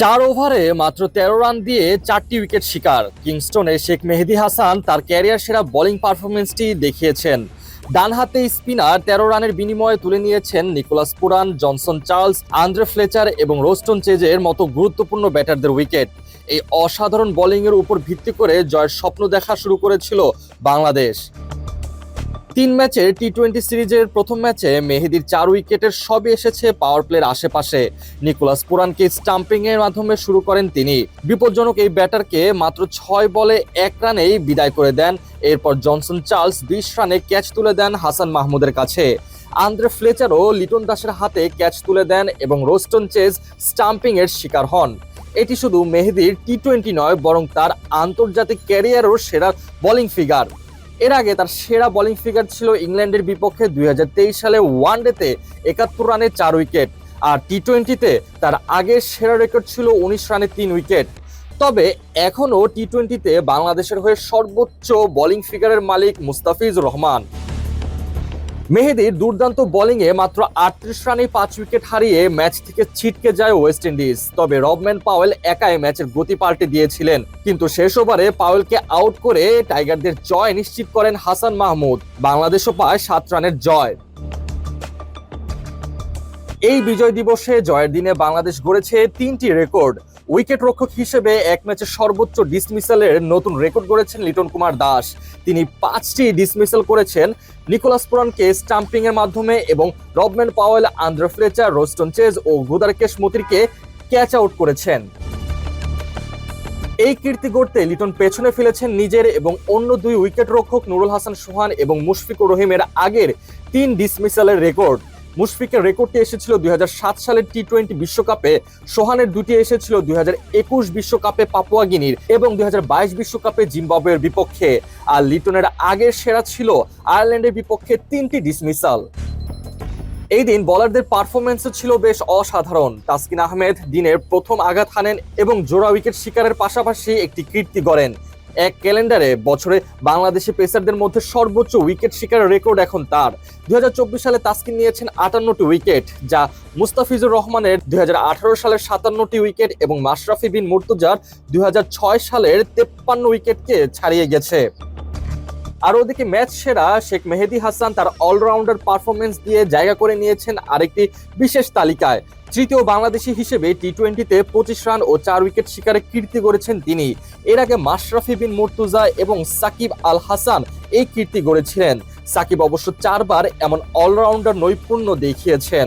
চার ওভারে মাত্র তেরো রান দিয়ে চারটি উইকেট শিকার। কিংস্টনে শেখ মেহেদি হাসান তার ক্যারিয়ার সেরা বোলিং পারফরমেন্সটি দেখিয়েছেন। ডান হাতে স্পিনার তেরো রানের বিনিময়ে তুলে নিয়েছেন Nicholas Pooran, Johnson Charles, Andre Fletcher এবং রোস্টন চেজের মতো গুরুত্বপূর্ণ ব্যাটারদের উইকেট। এই অসাধারণ বোলিংয়ের উপর ভিত্তি করে জয়ের স্বপ্ন দেখা শুরু করেছিল বাংলাদেশ। তিন ম্যাচের টি টোয়েন্টি সিরিজের প্রথম ম্যাচে মেহেদির চার উইকেটের সবই এসেছে পাওয়ার প্লের আশেপাশে। নিকোলাস পুরানকে স্টাম্পিং এর মাধ্যমে শুরু করেন তিনি। বিপজ্জনক এই ব্যাটারকে মাত্র ছয় বলে এক রানেই বিদায় করে দেন। এরপর জনসন চার্লস বিশ রানে ক্যাচ তুলে দেন হাসান মাহমুদের কাছে। আন্দ্রে ফ্লেচারও লিটন দাসের হাতে ক্যাচ তুলে দেন এবং রোস্টন চেজ স্টাম্পিং এর শিকার হন। এটি শুধু মেহেদির টি টোয়েন্টি নয়, বরং তার আন্তর্জাতিক ক্যারিয়ারও সেরা বোলিং ফিগার এর আগে তার সেরা বলিং ফিগার ছিল ইংল্যান্ডের বিপক্ষে দুই হাজার তেইশ সালে ওয়ান ওয়ানডেতে একাত্তর রানে চার উইকেট আর টি টোয়েন্টিতে তার আগের সেরা রেকর্ড ছিল উনিশ রানে তিন উইকেট। তবে এখনও টি টোয়েন্টিতে বাংলাদেশের হয়ে সর্বোচ্চ বলিং ফিগারের মালিক মুস্তাফিজ রহমান। মেহেদির দুর্দান্ত বোলিংয়ে মাত্র আটত্রিশ রানে পাঁচ উইকেট হারিয়ে ম্যাচ থেকে ছিটকে যায় ওয়েস্ট ইন্ডিজ তবে রবম্যান পাওয়েল একাই ম্যাচের গতি পাল্টে দিয়েছিলেন। কিন্তু শেষ ওভারে পাওয়েলকে আউট করে টাইগারদের জয় নিশ্চিত করেন হাসান মাহমুদ। বাংলাদেশও পায় সাত রানের জয়। এই বিজয় দিবসে জয়ের দিনে বাংলাদেশ গড়েছে তিনটি রেকর্ড। উইকেট রক্ষক হিসেবে এক ম্যাচে সর্বোচ্চ ডিসমিসালের নতুন রেকর্ড গড়েছেন লিটন কুমার দাস। তিনি পাঁচটি ডিসমিসাল করেছেন নিকোলাস পুরানকে স্টাম্পিং এর মাধ্যমে এবং Rovman Powell, Andre Fletcher, Roston Chase ও গুদারকেশ মতিরকে ক্যাচ আউট করেছেন। এই কীর্তি গড়তে লিটন পেছনে ফেলেছেন নিজের এবং অন্য দুই উইকেট রক্ষক নুরুল হাসান সোহান এবং মুশফিকুর রহিমের আগের তিন ডিসমিসালের রেকর্ড। মুশফিকের রেকর্ডটি এসেছিল দু হাজার সাত সালের টি টোয়েন্টি বিশ্বকাপে। সোহানের দুটি এসেছিল দুই বিশ্বকাপে পাপুয়া গিনির এবং দুই বিশ্বকাপে জিম্বাবুয়ের বিপক্ষে। আর লিটনের আগের সেরা ছিল আয়ারল্যান্ডের বিপক্ষে তিনটি ডিসমিসাল এই দিন বলারদের পারফরমেন্সও ছিল বেশ অসাধারণ। তাসকিন আহমেদ দিনের প্রথম আঘাত হানেন এবং জোড়া উইকেট শিকারের পাশাপাশি একটি কীর্তি গড়েন। এক ক্যালেন্ডারে বছরে বাংলাদেশি পেসারদের মধ্যে সর্বোচ্চ উইকেট শিকারের রেকর্ড এখন তার। দুই হাজার চব্বিশ সালে তাসকিন নিয়েছেন আটান্নটি উইকেট, যা মুস্তাফিজুর রহমানের দুই হাজার আঠারো সালের সাতান্নটি উইকেট এবং মাশরাফি বিন মুর্তুজার দুই হাজার ছয় সালের তেপ্পান্ন উইকেটকে ছাড়িয়ে গেছে। আর ওদিকে ম্যাচ সেরা শেখ মেহেদি হাসান তার অলরাউন্ডার পারফরমেন্স দিয়ে জায়গা করে নিয়েছেন আরেকটি বিশেষ তালিকায়। তৃতীয় বাংলাদেশি হিসেবে টি টোয়েন্টিতে পঁচিশ রান ও চার উইকেট শিকারে কীর্তি করেছেন তিনি। এর আগে মাশরাফি বিন মুর্তুজা এবং সাকিব আল হাসান এই কীর্তি গড়েছিলেন। সাকিব অবশ্য চারবার এমন অলরাউন্ডার নৈপুণ্য দেখিয়েছেন।